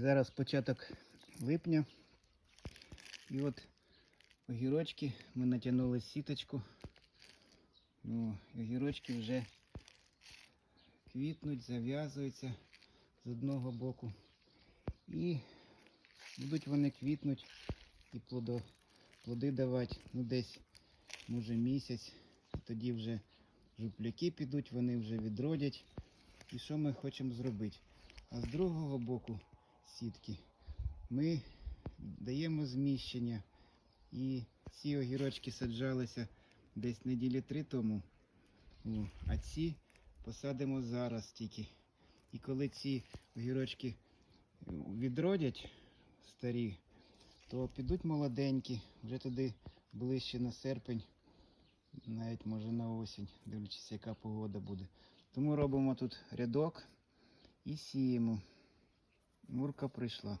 Зараз початок липня. І от огірочки ми натягнули сіточку. Ну, огірочки вже квітнуть, зав'язуються з одного боку. І будуть вони квітнуть і плодо, плоди давати ну, десь може місяць. Тоді вже жупляки підуть, вони вже відродять. І що ми хочемо зробити? А з другого боку сітки ми даємо зміщення. І ці огірочки саджалися десь неділі три тому. А ці посадимо зараз тільки. І коли ці огірочки відродять старі, то підуть молоденькі, вже туди ближче на серпень, навіть може на осінь, дивлячись, яка погода буде. Тому робимо тут рядок і сіємо. Мурка прийшла.